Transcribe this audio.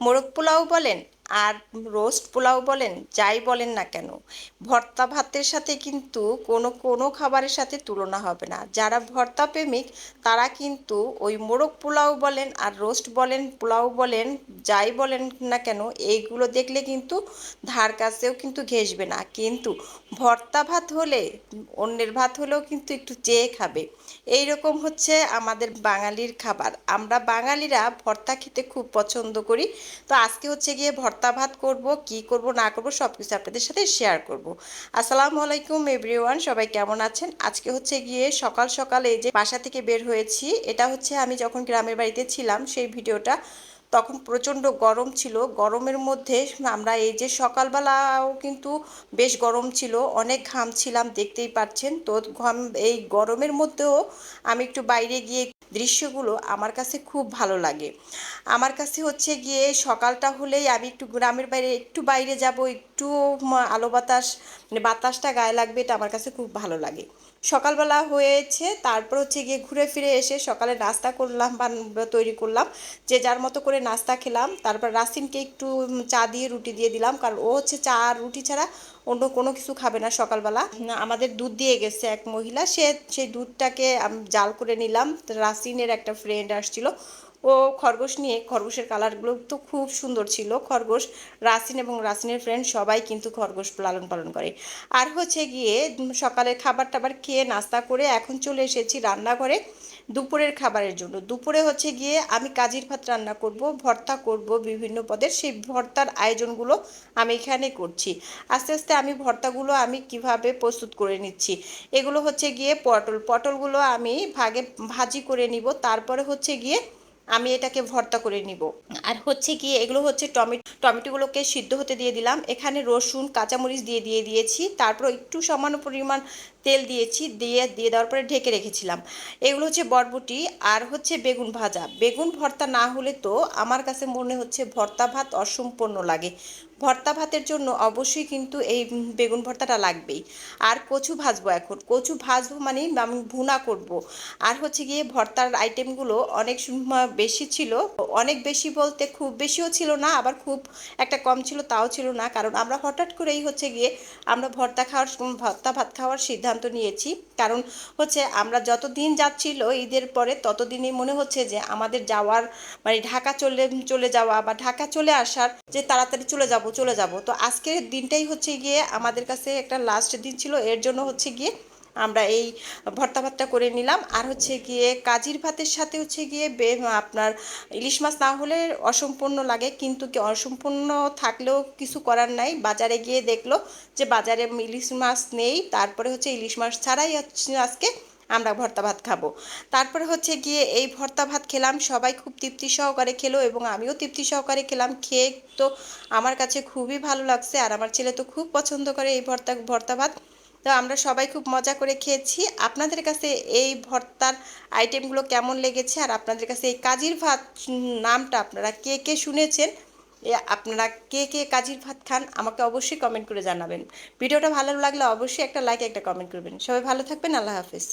মোরগ পোলাও বলেন? আর রোস্ট পোলাও বলেন, যাই বলেন না কেন, ভর্তা ভাতের সাথে কিন্তু কোনো কোনো খাবারের সাথে তুলনা হবে না। যারা ভর্তা প্রেমিক, তারা কিন্তু ওই মোরগ পোলাও বলেন আর রোস্ট বলেন, পোলাও বলেন, যাই বলেন না কেন, এইগুলো দেখলে কিন্তু ধার কাছেও কিন্তু ঘেসবে না। কিন্তু ভর্তা ভাত হলে, অন্যের ভাত হলেও কিন্তু একটু চেয়ে খাবে। এই রকম হচ্ছে আমাদের বাঙালির খাবার। আমরা বাঙালিরা ভর্তা খেতে খুব পছন্দ করি। তো আজকে হচ্ছে গিয়ে ভর্তা ভাত করব, কি করব, না করব সব কিছু আপনাদের সাথে শেয়ার করব। আসসালামু আলাইকুম এভরিওয়ান সবাই কেমন আছেন? আজকে হচ্ছে গিয়ে সকাল সকালে এই যে বাসা থেকে বের হয়েছি, এটা হচ্ছে আমি যখন গ্রামের বাড়িতে ছিলাম, সেই ভিডিওটা তখন প্রচণ্ড গরম ছিল। গরমের মধ্যে আমরা এই যে সকালবেলাও কিন্তু বেশ গরম ছিল। অনেক ঘাম ছিলাম, দেখতেই পাচ্ছেন। তো ঘাম, এই গরমের মধ্যেও আমি একটু বাইরে গিয়ে দৃশ্যগুলো আমার কাছে খুব ভালো লাগে। আমার কাছে হচ্ছে গিয়ে সকালটা হলেই আমি একটু গ্রামের বাইরে, একটু বাইরে যাব, একটু আলো বাতাস মানে বাতাসটা গায়ে লাগবে এটা আমার কাছে খুব ভালো লাগে। সকালবেলা হয়েছে, তারপর হচ্ছে গিয়ে ঘুরে ফিরে এসে সকালে নাস্তা করলাম বা তৈরি করলাম, যে যার মতো করে নাস্তা খেলাম, তারপর রাসিনকে একটু চা দিয়ে রুটি দিয়ে দিলাম, কারণ ও হচ্ছে চা আর রুটি ছাড়া অন্য কোনো কিছু খাবে না সকালবেলা। আমাদের দুধ দিয়ে গেছে এক মহিলা, সে, সেই দুধটাকে জাল করে নিলাম রাসিনের একটা ফ্রেন্ড আসছিল ও খরগোশ নিয়ে, খরগোশের কালারগুলো তো খুব সুন্দর ছিল। খরগোশ রাসিন এবং রাসিনের ফ্রেন্ড সবাই কিন্তু খরগোশ লালন পালন করে। আর হচ্ছে গিয়ে সকালে খাবার টাবার খেয়ে নাস্তা করে এখন চলে এসেছি রান্নাঘরে দুপুরের খাবারের জন্য। দুপুরে হচ্ছে গিয়ে আমি কাজির ভাত রান্না করব, ভর্তা করব বিভিন্ন পদের। সেই ভর্তার আয়োজনগুলো আমি এখানে করছি। আস্তে আস্তে আমি ভর্তাগুলো আমি কীভাবে প্রস্তুত করে নিচ্ছি, এগুলো হচ্ছে গিয়ে পটল। পটলগুলো আমি ভাগে, ভাজি করে নিব। তারপরে হচ্ছে গিয়ে আমি এটাকে ভর্তা করে নিব। আর হচ্ছে কি, এগুলো হচ্ছে টমেটো, টমেটোগুলোকে সিদ্ধ হতে দিয়ে দিলাম। এখানে রসুন, কাঁচামরিচ দিয়ে দিয়ে দিয়েছি। তারপর একটু সামান্য পরিমাণ তেল দিয়েছি, দিয়ে দিয়ে দেওয়ার পরে ঢেকে রেখেছিলাম। এগুলো হচ্ছে বরবটি আর হচ্ছে বেগুন ভাজা। বেগুন ভর্তা না হলে তো আমার কাছে মনে হচ্ছে ভর্তা ভাত অসম্পূর্ণ লাগে। ভর্তা ভাতের জন্য অবশ্যই কিন্তু এই বেগুন ভর্তাটা লাগবেই। আর কচু ভাজবো এখন। কচু ভাজবো মানে আমি ভুনা করব। আর হচ্ছে গিয়ে ভর্তার আইটেমগুলো অনেক বেশি ছিল। অনেক বেশি বলতে খুব বেশিও ছিল না, আবার খুব একটা কম ছিল তাও ছিল না। কারণ আমরা হঠাৎ করেই হচ্ছে গিয়ে আমরা ভর্তা খাওয়ার ভর্তা ভাত খাওয়ার সিদ্ধান্ত নিয়েছি। কারণ হচ্ছে আমরা যত দিন যাচ্ছিল ঈদের পরে ততদিনই মনে হচ্ছে যে আমাদের যাওয়ার মানে ঢাকা চলে চলে যাওয়া বা ঢাকা চলে আসার যে তাড়াতাড়ি চলে যাব চলে যাব। তো আজকের দিনটাই হচ্ছে গিয়ে আমাদের কাছে একটা লাস্ট দিন ছিল। এর জন্য হচ্ছে গিয়ে আমরা এই ভর্তা ভাতটা করে নিলাম। আর হচ্ছে গিয়ে কাজির ভাতের সাথে হচ্ছে গিয়ে বে আপনার ইলিশ মাছ না হলে অসম্পূর্ণ লাগে। কিন্তু কি অসম্পূর্ণ থাকলেও কিছু করার নাই। বাজারে গিয়ে দেখল যে বাজারে ইলিশ মাছ নেই। তারপরে হচ্ছে ইলিশ মাছ ছাড়াই আজকে আমরা ভর্তা ভাত খাব। তারপরে হচ্ছে গিয়ে এই ভর্তা ভাত খেলাম, সবাই খুব তৃপ্তি সহকারে খেলো এবং আমিও তৃপ্তি সহকারে খেলাম। খেয়ে তো আমার কাছে খুবই ভালো লাগছে আর আমার ছেলে তো খুব পছন্দ করে এই ভর্তা ভর্তা ভাত। তো আমরা সবাই খুব মজা করে খেয়েছি। আপনাদের কাছে এই ভর্তার আইটেমগুলো কেমন লেগেছে আর আপনাদের কাছে এই কাজির ভাত নামটা আপনারা কে কে শুনেছেন? আপনারা কে কে কাজির ভাত খান আমাকে অবশ্যই কমেন্ট করে জানাবেন। ভিডিওটা ভালো লাগলে অবশ্যই একটা লাইক একটা কমেন্ট করবেন। সবাই ভালো থাকবেন, আল্লাহ হাফিজ।